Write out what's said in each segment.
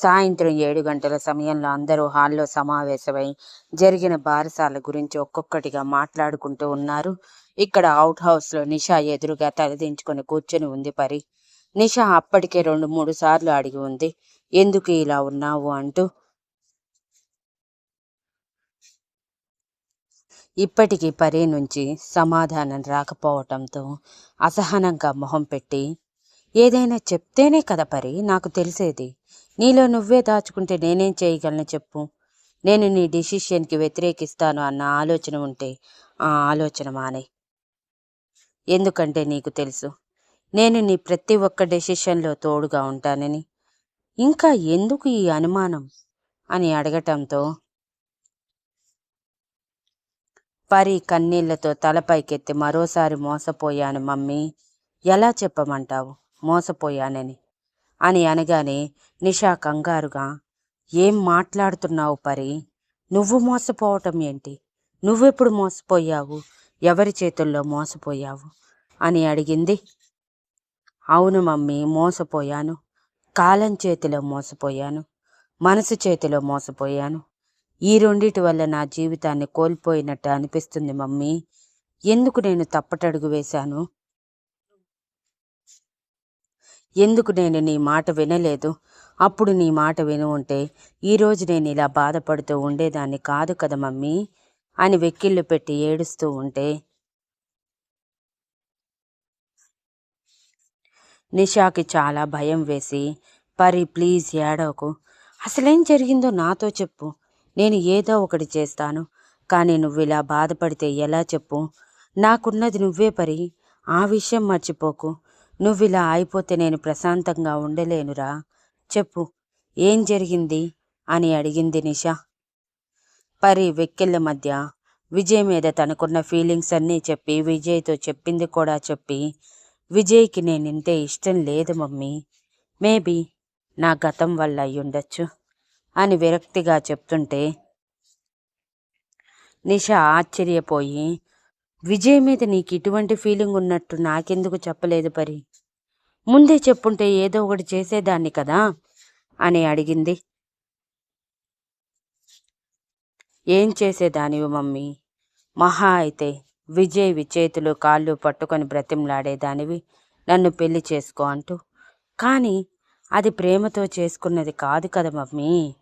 సాయంత్రం ఏడు గంటల సమయంలో అందరూ హాల్లో సమావేశమై జరిగిన బారసాల గురించి ఒక్కొక్కటిగా మాట్లాడుకుంటూ ఉన్నారు. ఇక్కడ అవుట్ హౌస్లో నిషా ఎదురుగా తలదించుకొని కూర్చొని ఉంది పరి. నిషా అప్పటికే రెండు మూడు సార్లు అడిగి ఉంది. ఎందుకు ఇలా ఉన్నావు? అంటూ. ఇప్పటికీ పరి నుంచి సమాధానం రాకపోవటంతో అసహనంగా మొహం పెట్టి ఏదైనా చెప్తేనే కదా పరి నాకు తెలిసేది. నీలో నువ్వే దాచుకుంటే నేనేం చేయగలను చెప్పు. నేను నీ డిసిషన్కి వ్యతిరేకిస్తాను అన్న ఆలోచన ఉంటే ఆ ఆలోచన మానే. ఎందుకంటే నీకు తెలుసు నేను నీ ప్రతి ఒక్క డెసిషన్లో తోడుగా ఉంటానని. ఇంకా ఎందుకు ఈ అనుమానం? అని అడగటంతో పరి కన్నీళ్ళతో తలపైకెత్తి మరోసారి మోసపోయాను మమ్మీ. ఎలా చెప్పమంటావు? మోసపోయానని. అని అనగానే నిషా కంగారుగా ఏం మాట్లాడుతున్నావు పరి? నువ్వు మోసపోవటం ఏంటి? నువ్వెప్పుడు మోసపోయావు? ఎవరి చేతుల్లో మోసపోయావు? అని అడిగింది. అవును మమ్మీ మోసపోయాను. కాలం చేతిలో మోసపోయాను. మనసు చేతిలో మోసపోయాను. ఈ రెండిటి వల్ల నా జీవితాన్ని కోల్పోయినట్టు అనిపిస్తుంది మమ్మీ. ఎందుకు నేను తప్పటడుగు వేశాను? ఎందుకు నేను నీ మాట వినలేదు? అప్పుడు నీ మాట విని ఉంటే ఈరోజు నేను ఇలా బాధపడుతూ ఉండేదాన్ని కాదు కదా మమ్మీ? అని వెక్కిళ్ళు పెట్టి ఏడుస్తూ ఉంటే నిషాకి చాలా భయం వేసి పరి ప్లీజ్ ఏడవకు. అసలేం జరిగిందో నాతో చెప్పు. నేను ఏదో ఒకటి చేస్తాను. కానీ నువ్వు ఇలా బాధపడితే ఎలా చెప్పు? నాకున్నది నువ్వే పరి. ఆ విషయం మర్చిపోకు. నువ్వు ఇలా అయిపోతే నేను ప్రశాంతంగా ఉండలేనురా. చెప్పు ఏం జరిగింది? అని అడిగింది నిషా. పరి వెక్కిళ్ళ మధ్య విజయ్ మీద తనకున్న ఫీలింగ్స్ అన్నీ చెప్పి విజయ్తో చెప్పింది కూడా చెప్పి విజయ్కి నేనింతే ఇష్టం లేదు మమ్మీ. మేబీ నా గతం వల్ల అయ్యుండొచ్చు అని విరక్తిగా చెప్తుంటే నిష ఆశ్చర్యపోయి విజయ్ మీద నీకు ఇటువంటి ఫీలింగ్ ఉన్నట్టు నాకెందుకు చెప్పలేదు పరి? ముందే చెప్పుంటే ఏదో ఒకటి చేసేదాన్ని కదా? అని అడిగింది. ఏం చేసేదానివి మమ్మీ? మహా అయితే విజయ్ చేతులు కాళ్ళు పట్టుకొని బ్రతిమలాడేదానివి. నన్ను పెళ్ళి చేసుకో అంటూ. కానీ అది ప్రేమతో చేసుకున్నది కాదు కదా మమ్మీ?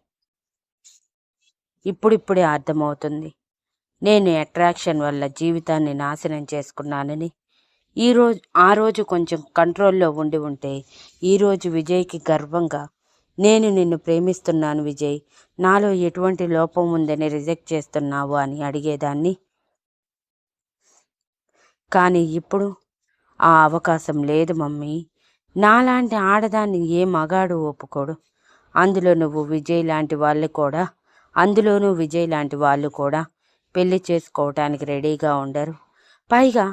ఇప్పుడిప్పుడే అర్థమవుతుంది. నేను అట్రాక్షన్ వల్ల జీవితాన్ని నాశనం చేసుకున్నానని. ఈరోజు ఆ రోజు కొంచెం కంట్రోల్లో ఉండి ఉంటే ఈరోజు విజయ్కి గర్వంగా నేను నిన్ను ప్రేమిస్తున్నాను విజయ్. నాలో ఎటువంటి లోపం ఉందని రిజెక్ట్ చేస్తున్నావు అని అడిగేదాన్ని. కానీ ఇప్పుడు ఆ అవకాశం లేదు మమ్మీ. నాలాంటి ఆడదాన్ని ఏ మగాడు ఒప్పుకోడు. అందులో నువ్వు విజయ్ లాంటి వాళ్ళు కూడా అందులోనూ విజయ్ లాంటి వాళ్ళు కూడా. పెళ్ళి చేసుకోవటానికి రెడీగా ఉండరు. పైగా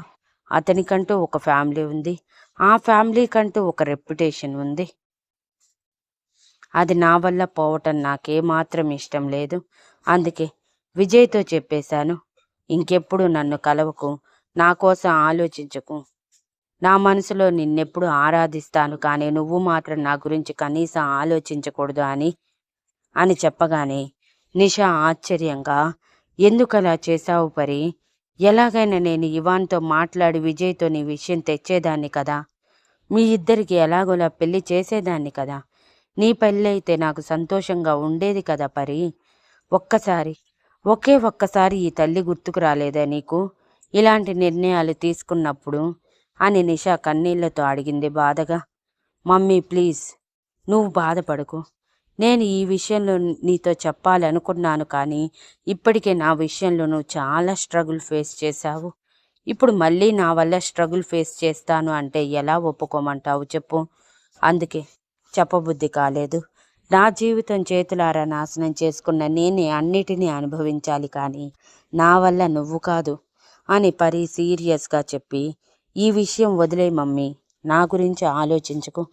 అతనికంటూ ఒక ఫ్యామిలీ ఉంది. ఆ ఫ్యామిలీ కంటూ ఒక రెప్యుటేషన్ ఉంది. అది నా వల్ల పోవటం నాకేమాత్రం ఇష్టం లేదు. అందుకే విజయ్తో చెప్పేశాను ఇంకెప్పుడు నన్ను కలవకు నా కోసం ఆలోచించకు. నా మనసులో నిన్నెప్పుడు ఆరాధిస్తాను కానీ నువ్వు మాత్రం నా గురించి కనీసం ఆలోచించకూడదు అని అని చెప్పగానే నిషా ఆశ్చర్యంగా ఎందుకలా చేశావు పరి? ఎలాగైనా నేను ఇవాన్తో మాట్లాడి విజయ్తో నీ విషయం తెచ్చేదాన్ని కదా? మీ ఇద్దరికి ఎలాగోలా పెళ్ళి చేసేదాన్ని కదా? నీ పెళ్ళైతే నాకు సంతోషంగా ఉండేది కదా పరి? ఒక్కసారి ఒకే ఒక్కసారి ఈ తల్లి గుర్తుకు రాలేదా నీకు? ఇలాంటి నిర్ణయాలు తీసుకున్నప్పుడు? అని నిషా కన్నీళ్ళతో అడిగింది బాధగా. మమ్మీ ప్లీజ్ నువ్వు బాధపడకు. నేను ఈ విషయంలో నీతో చెప్పాలనుకున్నాను కానీ ఇప్పటికే నా విషయంలో నువ్వు చాలా స్ట్రగుల్ ఫేస్ చేశావు. ఇప్పుడు మళ్ళీ నా వల్ల స్ట్రగుల్ ఫేస్ చేస్తాను అంటే ఎలా ఒప్పుకోమంటావు చెప్పు. అందుకే చెప్పబుద్ధి కాలేదు. నా జీవితం చేతులారా నాశనం చేసుకున్న నేనే అన్నిటినీ అనుభవించాలి కానీ నా వల్ల నువ్వు కాదు అని పరి సీరియస్గా చెప్పి ఈ విషయం వదిలే మమ్మీ నా గురించి ఆలోచించుకు.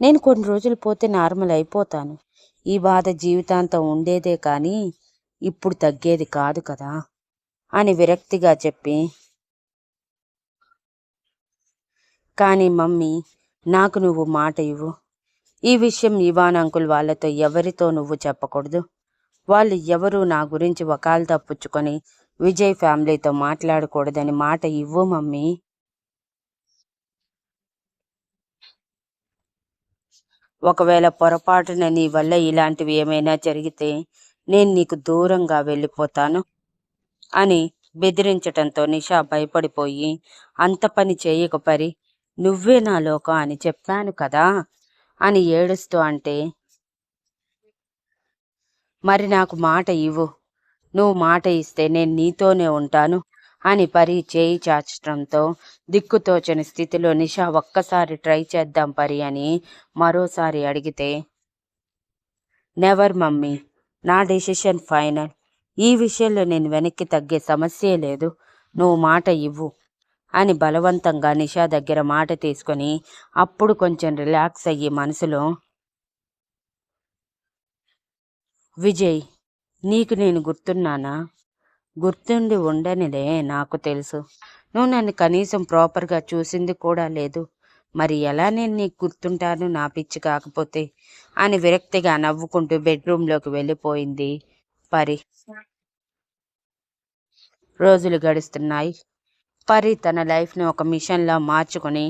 నేను కొన్ని రోజులు పోతే నార్మల్ అయిపోతాను. ఈ బాధ జీవితాంతం ఉండేదే కానీ ఇప్పుడు తగ్గేది కాదు కదా అని విరక్తిగా చెప్పి కానీ మమ్మీ నాకు నువ్వు మాట ఇవ్వు. ఈ విషయం ఇవాన్ అంకుల్ వాళ్ళతో ఎవరితో నువ్వు చెప్పకూడదు. వాళ్ళు ఎవరు నా గురించి వకాలు తప్పుచ్చుకొని విజయ్ ఫ్యామిలీతో మాట్లాడకూడదని మాట ఇవ్వు మమ్మీ. ఒకవేళ పొరపాటున నీ వల్ల ఇలాంటివి ఏమైనా జరిగితే నేను నీకు దూరంగా వెళ్ళిపోతాను అని బెదిరించటంతో నిషా భయపడిపోయి అంత పని చేయక పరి నువ్వే నా లోకం అని చెప్పాను కదా అని ఏడుస్తూ అంటే మరి నాకు మాట ఇవ్వు. నువ్వు మాట ఇస్తే నేను నీతోనే ఉంటాను. అని పరి చేయి చాచటంతో దిక్కుతోచని స్థితిలో నిషా ఒక్కసారి ట్రై చేద్దాం పరి అని మరోసారి అడిగితే నెవర్ మమ్మీ నా డెసిషన్ ఫైనల్. ఈ విషయంలో నేను వెనక్కి తగ్గే సమస్యే లేదు. నువ్వు మాట ఇవ్వు అని బలవంతంగా నిషా దగ్గర మాట తీసుకొని అప్పుడు కొంచెం రిలాక్స్ అయ్యి మనసులో విజయ్ నీకు నేను గుర్తున్నానా? గుర్తుండి ఉండనిదే నాకు తెలుసు. నువ్వు నన్ను కనీసం ప్రాపర్గా చూసింది కూడా లేదు. మరి ఎలా నేను నీకు గుర్తుంటాను నా పిచ్చి కాకపోతే? అని విరక్తిగా నవ్వుకుంటూ బెడ్రూమ్లోకి వెళ్ళిపోయింది పరి. రోజులు గడుస్తున్నాయి. పరి తన లైఫ్ని ఒక మిషన్లా మార్చుకొని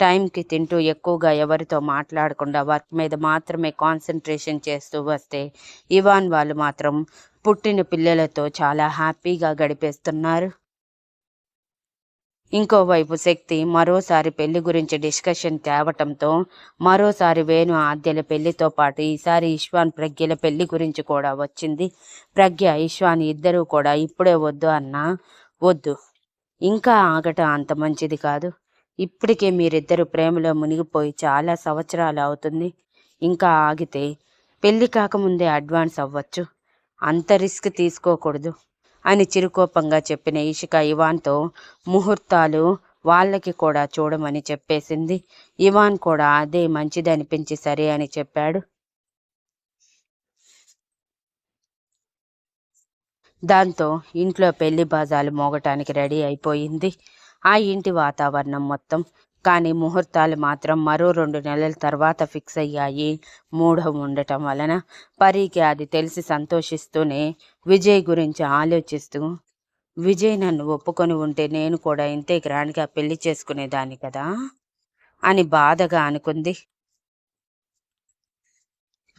టైంకి తింటూ ఎక్కువగా ఎవరితో మాట్లాడకుండా వర్క్ మీద మాత్రమే కాన్సన్ట్రేషన్ చేస్తూ వస్తే ఇవాన్ వాళ్ళు మాత్రం పుట్టిన పిల్లలతో చాలా హ్యాపీగా గడిపేస్తున్నారు. ఇంకోవైపు శక్తి మరోసారి పెళ్ళి గురించి డిస్కషన్ తేవటంతో మరోసారి వేణు ఆద్యల పెళ్ళితో పాటు ఈసారి ఇష్వాన్ ప్రజ్ఞల పెళ్ళి గురించి కూడా వచ్చింది. ప్రజ్ఞ ఇష్వాన్ ఇద్దరూ కూడా ఇప్పుడే వద్దు అన్నా వద్దు. ఇంకా ఆగటం అంత మంచిది కాదు. ఇప్పటికే మీరిద్దరు ప్రేమలో మునిగిపోయి చాలా సంవత్సరాలు అవుతుంది. ఇంకా ఆగితే పెళ్ళి కాకముందే అడ్వాన్స్ అవ్వచ్చు. అంత రిస్క్ తీసుకోకూడదు అని చిరుకోపంగా చెప్పిన ఇషిక ఇవాన్తో ముహూర్తాలు వాళ్ళకి కూడా చూడమని చెప్పేసింది. ఇవాన్ కూడా అదే మంచిది అనిపించి సరే అని చెప్పాడు. దాంతో ఇంట్లో పెళ్ళి బాజాలు మోగటానికి రెడీ అయిపోయింది. ఆ ఇంటి వాతావరణం మొత్తం కానీ ముహూర్తాలు మాత్రం మరో రెండు నెలల తర్వాత ఫిక్స్ అయ్యాయి. మూఢం ఉండటం వలన పరీకి అది తెలిసి సంతోషిస్తూనే విజయ్ గురించి ఆలోచిస్తూ విజయ్ నన్ను ఒప్పుకొని ఉంటే నేను కూడా ఇంతే గ్రాండ్గా పెళ్ళి చేసుకునేదాన్ని కదా? అని బాధగా అనుకుంది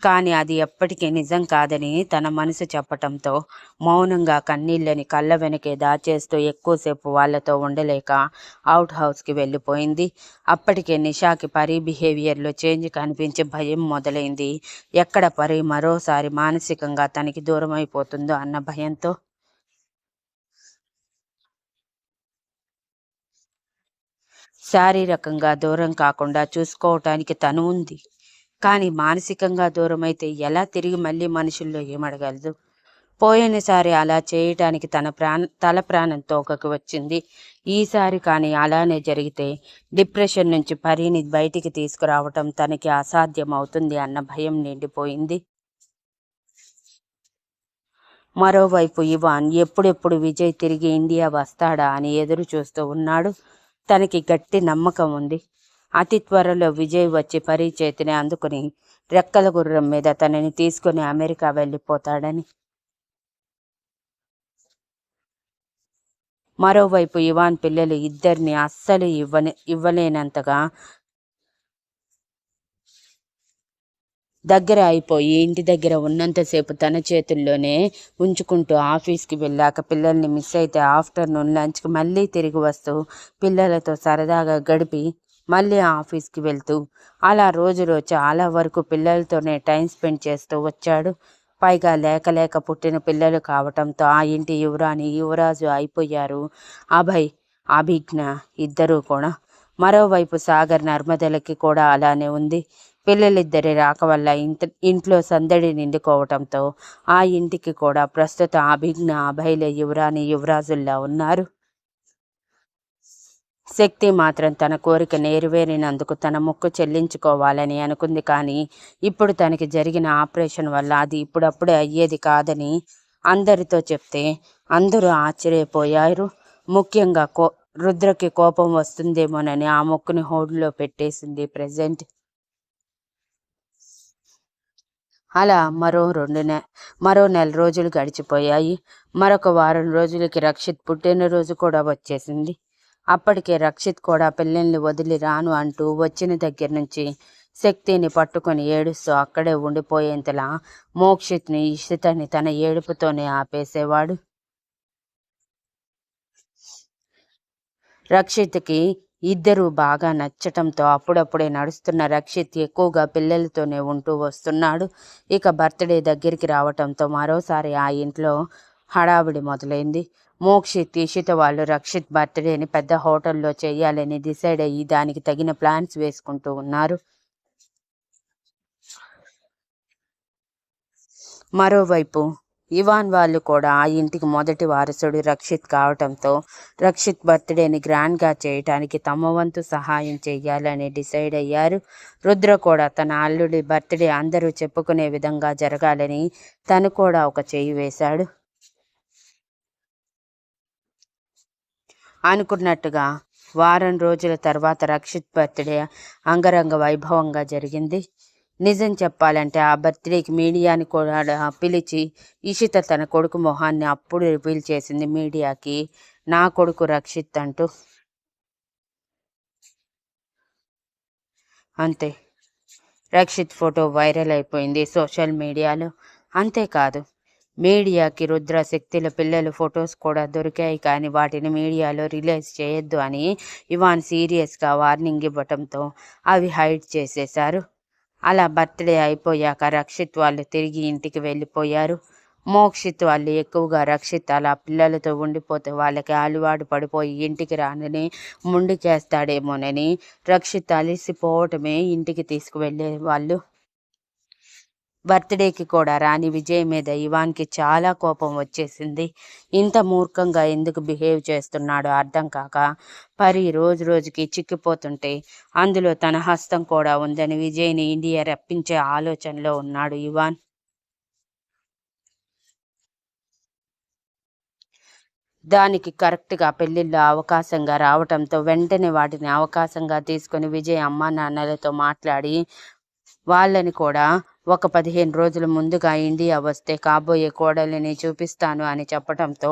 కానీ అది ఎప్పటికీ నిజం కాదని తన మనసు చెప్పటంతో మౌనంగా కన్నీళ్ళని కళ్ళ వెనకే దాచేస్తూ ఎక్కువసేపు వాళ్ళతో ఉండలేక అవుట్ హౌస్కి వెళ్ళిపోయింది. అప్పటికే నిషాకి పరీ బిహేవియర్లో చేంజ్ కనిపించి భయం మొదలైంది. ఎక్కడ పరి మరోసారి మానసికంగా తనకి దూరం అయిపోతుందో అన్న భయంతో శారీరకంగా దూరం కాకుండా చూసుకోవటానికి తను ఉంది. కానీ మానసికంగా దూరమైతే ఎలా తిరిగి మళ్ళీ మనుషుల్లో ఏమడగలదు? పోయినసారి అలా చేయటానికి తన ప్రాణ తల ప్రాణం తోకకు వచ్చింది. ఈసారి కానీ అలానే జరిగితే డిప్రెషన్ నుంచి పరిని బయటికి తీసుకురావటం తనకి అసాధ్యం అవుతుంది అన్న భయం నిండిపోయింది. మరోవైపు ఇవాన్ ఎప్పుడెప్పుడు విజయ్ తిరిగి ఇండియా వస్తాడా అని ఎదురు చూస్తూ ఉన్నాడు. తనకి గట్టి నమ్మకం ఉంది. అతి త్వరలో విజయ్ వచ్చి పరిచేతిని అందుకుని రెక్కల గుర్రం మీద తనని తీసుకుని అమెరికా వెళ్ళిపోతాడని. మరోవైపు ఇవాన్ పిల్లలు ఇద్దరిని అస్సలు ఇవ్వని ఇవ్వలేనంతగా దగ్గర అయిపోయి ఇంటి దగ్గర ఉన్నంతసేపు తన చేతుల్లోనే ఉంచుకుంటూ ఆఫీస్కి వెళ్ళాక పిల్లల్ని మిస్ అయితే ఆఫ్టర్నూన్ లంచ్కి మళ్ళీ తిరిగి వస్తూ పిల్లలతో సరదాగా గడిపి మళ్ళీ ఆఫీస్కి వెళ్తూ అలా రోజులో చాలా వరకు పిల్లలతోనే టైం స్పెండ్ చేస్తూ వచ్చాడు. పైగా లేక లేక పుట్టిన పిల్లలు కావటంతో ఆ ఇంటి యువరాణి యువరాజు అయిపోయారు. అభయ్ అభిజ్ఞ ఇద్దరూ కూడా. మరోవైపు సాగర్ నర్మదలకి కూడా అలానే ఉంది. పిల్లలిద్దరి రాక వల్ల ఇంత ఇంట్లో సందడి నిండుకోవటంతో ఆ ఇంటికి కూడా ప్రస్తుత అభిజ్ఞ అభయల యువరాణి యువరాజుల్లా ఉన్నారు. శక్తి మాత్రం తన కోరిక నెరవేరినందుకు తన ముక్కు చెల్లించుకోవాలని అనుకుంది కానీ ఇప్పుడు తనకి జరిగిన ఆపరేషన్ వల్ల అది ఇప్పుడప్పుడే అయ్యేది కాదని అందరితో చెప్తే అందరూ ఆశ్చర్యపోయారు. ముఖ్యంగా కో రుద్రకి కోపం వస్తుందేమోనని ఆ మొక్కుని హోడ్లో పెట్టేసింది ప్రజెంట్. అలా మరో రెండు నె మరో నెల రోజులు గడిచిపోయాయి. మరొక వారం రోజులకి రక్షిత్ పుట్టినరోజు కూడా వచ్చేసింది. అప్పటికే రక్షిత్ కూడా పెళ్ళిళ్ళు వదిలి రాను అంటూ వచ్చిన దగ్గర నుంచి శక్తిని పట్టుకొని ఏడుస్తూ అక్కడే ఉండిపోయేంతలా మోక్షిత్ని ఇషితని తన ఏడుపుతోనే ఆపేసేవాడు. రక్షిత్కి ఇద్దరూ బాగా నచ్చటంతో అప్పుడప్పుడే నడుస్తున్న రక్షిత్ ఎక్కువగా పిల్లలతోనే ఉంటూ వస్తున్నాడు. ఇక బర్త్డే దగ్గరికి రావటంతో మరోసారి ఆ ఇంట్లో హడావిడి మొదలైంది. మోక్షిత్ ఇషిత వాళ్ళు రక్షిత్ బర్త్డేని పెద్ద హోటల్లో చేయాలని డిసైడ్ అయ్యి దానికి తగిన ప్లాన్స్ వేసుకుంటూ ఉన్నారు. మరోవైపు ఇవాన్ వాళ్ళు కూడా ఆ ఇంటికి మొదటి వారసుడు రక్షిత్ కావటంతో రక్షిత్ బర్త్డేని గ్రాండ్గా చేయటానికి తమ వంతు సహాయం చేయాలని డిసైడ్ అయ్యారు. రుద్ర కూడా తన అల్లుడి బర్త్డే అందరూ చెప్పుకునే విధంగా జరగాలని తను కూడా ఒక చేయి వేశాడు. అనుకున్నట్టుగా వారం రోజుల తర్వాత రక్షిత్ బర్త్డే అంగరంగ వైభవంగా జరిగింది. నిజం చెప్పాలంటే ఆ బర్త్డేకి మీడియాని కూడా పిలిచి ఇషిత తన కొడుకు మొహాన్ని అప్పుడు రివీల్ చేసింది మీడియాకి నా కొడుకు రక్షిత్ అంటూ. అంతే. రక్షిత్ ఫోటో వైరల్ అయిపోయింది సోషల్ మీడియాలో. అంతేకాదు మీడియాకి రుద్ర శక్తుల పిల్లలు ఫొటోస్ కూడా దొరికాయి కానీ వాటిని మీడియాలో రిలీజ్ చేయొద్దు అని ఇవాన్ సీరియస్గా వార్నింగ్ ఇవ్వటంతో అవి హైడ్ చేసేశారు. అలా బర్త్డే అయిపోయాక రక్షిత్ వాళ్ళు తిరిగి ఇంటికి వెళ్ళిపోయారు. మోక్షిత్ వాళ్ళు ఎక్కువగా రక్షిత్ అలా పిల్లలతో ఉండిపోతే వాళ్ళకి అలవాటు పడిపోయి ఇంటికి రానని ముందుకేస్తాడేమోనని రక్షిత్ అలిసిపోవటమే ఇంటికి తీసుకువెళ్ళే వాళ్ళు బర్త్డేకి కూడా రాని విజయ్ మీద ఇవాన్కి చాలా కోపం వచ్చేసింది. ఇంత మూర్ఖంగా ఎందుకు బిహేవ్ చేస్తున్నాడో అర్థం కాక పరి రోజు రోజుకి చిక్కిపోతుంటే అందులో తన హస్తం కూడా ఉందని విజయ్ని ఇండియా రప్పించే ఆలోచనలో ఉన్నాడు ఇవాన్. దానికి కరెక్ట్గా పెళ్ళిళ్ళు అవకాశంగా రావటంతో వెంటనే వాటిని అవకాశంగా తీసుకొని విజయ్ అమ్మా నాన్నలతో మాట్లాడి వాళ్ళని కూడా ఒక పదిహేను రోజుల ముందుగా ఇండియా వస్తే కాబోయే కోడలిని చూపిస్తాను అని చెప్పడంతో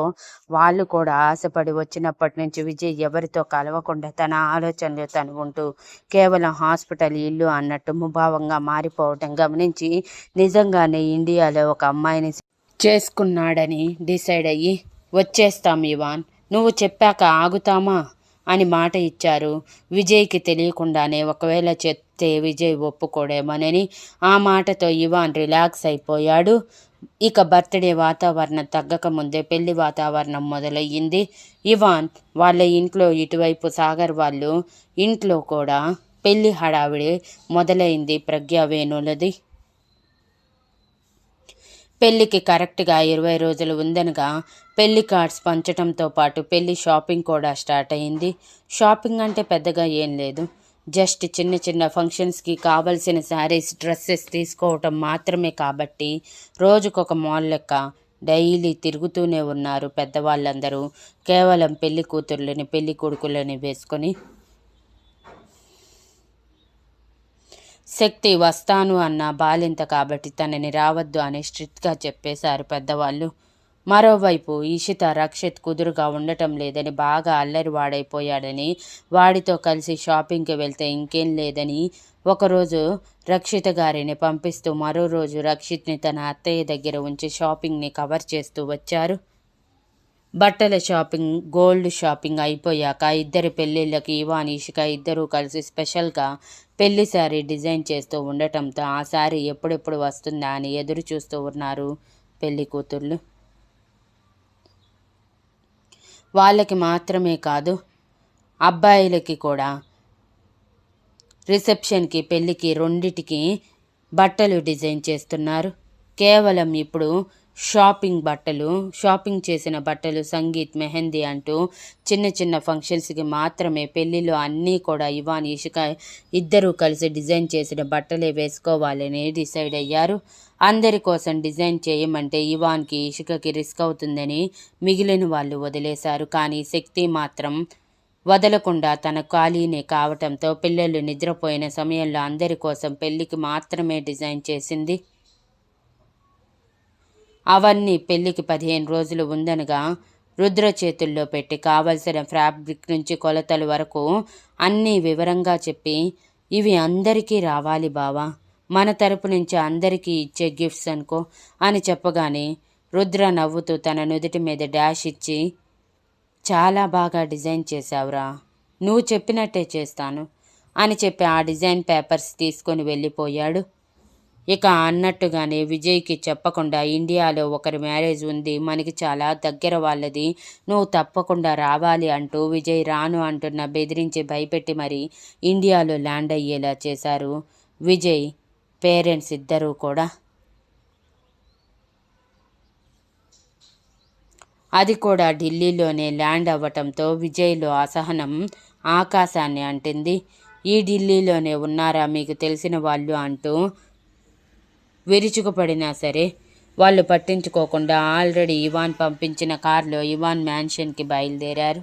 వాళ్ళు కూడా ఆశపడి వచ్చినప్పటి నుంచి విజయ్ ఎవరితో కలవకుండా తన ఆలోచనలు తను ఉంటూ కేవలం హాస్పిటల్ ఇల్లు అన్నట్టు ముభావంగా మారిపోవటం గమనించి నిజంగానే ఇండియాలో ఒక అమ్మాయిని చేసుకున్నాడని డిసైడ్ అయ్యి వచ్చేస్తాం ఇవాన్ నువ్వు చెప్పాక ఆగుతామా? అని మాట ఇచ్చారు. విజయ్కి తెలియకుండానే ఒకవేళ చెప్తే విజయ్ ఒప్పుకోడేమోనని ఆ మాటతో ఇవాన్ రిలాక్స్ అయిపోయాడు. ఇక బర్త్డే వాతావరణం తగ్గక ముందే పెళ్ళి వాతావరణం మొదలయ్యింది. ఇవాన్ వాళ్ళ ఇంట్లో ఇటువైపు సాగర్ వాళ్ళు ఇంట్లో కూడా పెళ్ళి హడావిడి మొదలైంది ప్రజ్ఞావేణులది పెళ్ళికి కరెక్ట్గా ఇరవై రోజులు ఉందనగా పెళ్ళి కార్డ్స్ పంచడంతో పాటు పెళ్ళి షాపింగ్ కూడా స్టార్ట్ అయింది షాపింగ్ అంటే పెద్దగా ఏం లేదు. జస్ట్ చిన్న చిన్న ఫంక్షన్స్కి కావలసిన శారీస్ డ్రెస్సెస్ తీసుకోవటం మాత్రమే కాబట్టి రోజుకొక మాల్ లెక్క డైలీ తిరుగుతూనే ఉన్నారు పెద్దవాళ్ళందరూ. కేవలం పెళ్ళి కూతుర్లని పెళ్ళి కొడుకులని వేసుకొని శక్తి వస్తాను అన్న బాలింత కాబట్టి తనని రావద్దు అని స్ట్రిక్ట్గా చెప్పేశారు పెద్దవాళ్ళు. మరోవైపు ఈషిత రక్షిత్ కుదురుగా ఉండటం లేదని బాగా అల్లరి వాడైపోయాడని వాడితో కలిసి షాపింగ్కి వెళ్తే ఇంకేం లేదని ఒకరోజు రక్షిత గారిని పంపిస్తూ మరో రోజు రక్షిత్ని తన అత్తయ్య దగ్గర ఉంచి షాపింగ్ని కవర్ చేస్తూ వచ్చారు. బట్టల షాపింగ్ గోల్డ్ షాపింగ్ అయిపోయాక ఇద్దరి పెళ్ళిళ్ళకి ఇవాన్ ఇషిక ఇద్దరూ కలిసి స్పెషల్గా పెళ్ళి శారీ డిజైన్ చేస్తూ ఉండటంతో ఆ శారీ ఎప్పుడెప్పుడు వస్తుందా అని ఎదురు చూస్తూ ఉన్నారు పెళ్ళి కూతుర్లు. వాళ్ళకి మాత్రమే కాదు అబ్బాయిలకి కూడా. రిసెప్షన్కి పెళ్ళికి రెండిటికి బట్టలు డిజైన్ చేస్తున్నారు. కేవలం ఇప్పుడు షాపింగ్ బట్టలు షాపింగ్ చేసిన బట్టలు సంగీత్ మెహందీ అంటూ చిన్న చిన్న ఫంక్షన్స్కి మాత్రమే పెళ్ళిలో అన్నీ కూడా ఇవాన్ ఇషిక ఇద్దరూ కలిసి డిజైన్ చేసిన బట్టలే వేసుకోవాలని డిసైడ్ అయ్యారు. అందరి కోసం డిజైన్ చేయమంటే ఇవాన్కి ఇషికకి రిస్క్ అవుతుందని మిగిలిన వాళ్ళు వదిలేశారు. కానీ శక్తి మాత్రం వదలకుండా తన ఖాళీనే కావటంతో పిల్లలు నిద్రపోయిన సమయంలో అందరి కోసం పెళ్ళికి మాత్రమే డిజైన్ చేసింది. అవన్నీ పెళ్ళికి పదిహేను రోజులు ఉందనగా రుద్ర చేతుల్లో పెట్టి కావలసిన ఫ్యాబ్రిక్ నుంచి కొలతల వరకు అన్నీ వివరంగా చెప్పి ఇవి అందరికీ రావాలి బావా. మన తరపు నుంచి అందరికీ ఇచ్చే గిఫ్ట్స్ అనుకో అని చెప్పగానే రుద్ర నవ్వుతూ తన నుదుటి మీద డాష్ ఇచ్చి చాలా బాగా డిజైన్ చేశావురా. నువ్వు చెప్పినట్టే చేస్తాను అని చెప్పి ఆ డిజైన్ పేపర్స్ తీసుకొని వెళ్ళిపోయాడు. ఇక అన్నట్టుగానే విజయ్కి చెప్పకుండా ఇండియాలో ఒకరి మ్యారేజ్ ఉంది మనకి చాలా దగ్గర వాళ్ళది. నువ్వు తప్పకుండా రావాలి అంటూ విజయ్ రాను అంటున్న బెదిరించి భయపెట్టి మరి ఇండియాలో ల్యాండ్ అయ్యేలా చేశారు విజయ్. పేరెంట్స్ ఇద్దరూ కూడా. అది కూడా ఢిల్లీలోనే ల్యాండ్ అవ్వటంతో విజయ్లో అసహనం ఆకాశాన్ని అంటింది. ఈ ఢిల్లీలోనే ఉన్నారా మీకు తెలిసిన వాళ్ళు అంటూ విరుచుకుపడినా సరే వాళ్ళు పట్టించుకోకుండా ఆల్రెడీ ఇవాన్ పంపించిన కారులో ఇవాన్ మ్యాన్షన్కి బయలుదేరారు.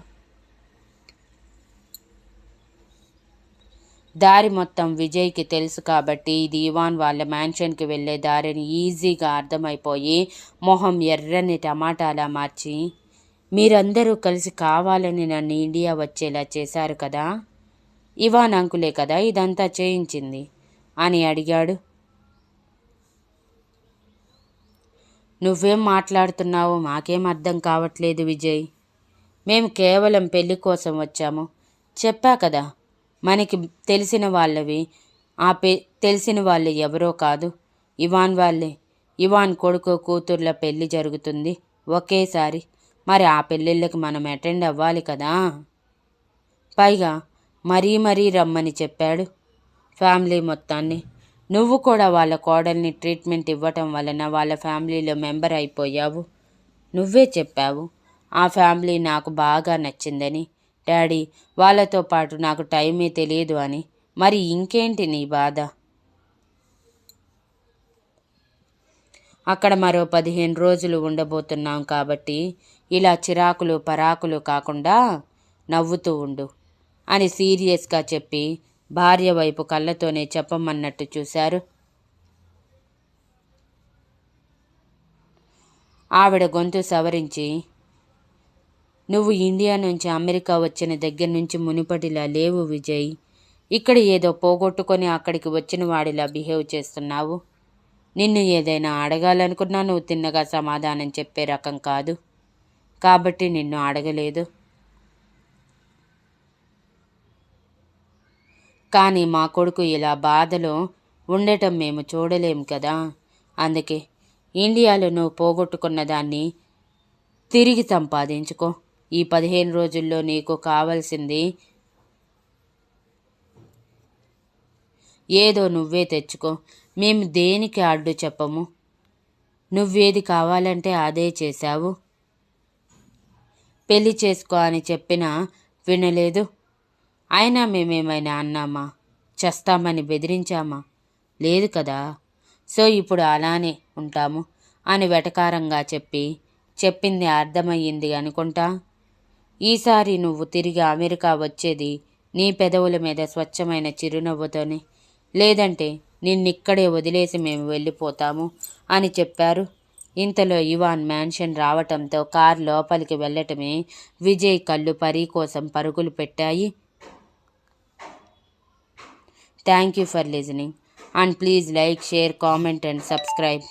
దారి మొత్తం విజయ్కి తెలుసు కాబట్టి ఇది ఇవాన్ వాళ్ళ మ్యాన్షన్కి వెళ్ళే దారిని ఈజీగా అర్థమైపోయి మొహం ఎర్రని టమాటాలా మార్చి మీరందరూ కలిసి కావాలని నన్ను ఇండియా వచ్చేలా చేశారు కదా? ఇవాన్ అంకులే కదా ఇదంతా చేయించింది? అని అడిగాడు. నువ్వేం మాట్లాడుతున్నావో మాకేం అర్థం కావట్లేదు విజయ్. మేము కేవలం పెళ్ళి కోసం వచ్చాము. చెప్పా కదా మనకి తెలిసిన వాళ్ళవి ఆ పె తెలిసిన వాళ్ళు ఎవరో కాదు. ఇవాన్ వాళ్ళే. ఇవాన్ కొడుకు కూతుర్ల పెళ్ళి జరుగుతుంది ఒకేసారి. మరి ఆ పెళ్ళిళ్ళకి మనం అటెండ్ అవ్వాలి కదా? పైగా మరీ మరీ రమ్మని చెప్పాడు ఫ్యామిలీ మొత్తాన్ని. నువ్వు కూడా వాళ్ళ కోడల్ని ట్రీట్మెంట్ ఇవ్వటం వలన వాళ్ళ ఫ్యామిలీలో మెంబర్ అయిపోయావు. నువ్వే చెప్పావు ఆ ఫ్యామిలీ నాకు బాగా నచ్చిందని. డాడీ వాళ్ళతో పాటు నాకు టైమే తెలియదు అని. మరి ఇంకేంటి నీ బాధ? అక్కడ మరో పదిహేను రోజులు ఉండబోతున్నాం కాబట్టి ఇలా చిరాకులు పరాకులు కాకుండా నవ్వుతూ ఉండు అని సీరియస్గా చెప్పి భార్య వైపు కళ్ళతోనే చెప్పమన్నట్టు చూశారు. ఆవిడ గొంతు సవరించి నువ్వు ఇండియా నుంచి అమెరికా వచ్చిన దగ్గర నుంచి మునిపటిలా లేవు విజయ్. ఇక్కడ ఏదో పోగొట్టుకొని అక్కడికి వచ్చిన వాడిలా బిహేవ్ చేస్తున్నావు. నిన్ను ఏదైనా అడగాలనుకున్నా నువ్వు తిన్నగా సమాధానం చెప్పే రకం కాదు. కాబట్టి నిన్ను అడగలేదు. కానీ మా కొడుకు ఇలా బాధలో ఉండటం మేము చూడలేం కదా. అందుకే ఇండియాలో నువ్వు పోగొట్టుకున్న దాన్ని తిరిగి సంపాదించుకో. ఈ పదిహేను రోజుల్లో నీకు కావాల్సింది ఏదో నువ్వే తెచ్చుకో. మేము దేనికి అడ్డు చెప్పము? నువ్వేది కావాలంటే అదే చేశావు. పెళ్ళి చేసుకో అని చెప్పినా వినలేదు. అయినా మేమేమైనా అన్నామా? చేస్తామని బెదిరించామా? లేదు కదా. సో ఇప్పుడు అలానే ఉంటాము అని వెటకారంగా చెప్పి చెప్పింది అర్థమయ్యింది అనుకుంటా? ఈసారి నువ్వు తిరిగి అమెరికా వచ్చేది నీ పెదవుల మీద స్వచ్ఛమైన చిరునవ్వుతోనే. లేదంటే నిన్నిక్కడే వదిలేసి మేము వెళ్ళిపోతాము అని చెప్పారు. ఇంతలో ఇవాన్ మ్యాన్షన్ రావటంతో కార్ లోపలికి వెళ్ళటమే విజయ్ కళ్ళు పరీ కోసం పరుగులు పెట్టాయి. Thank you for listening and please like share comment and subscribe.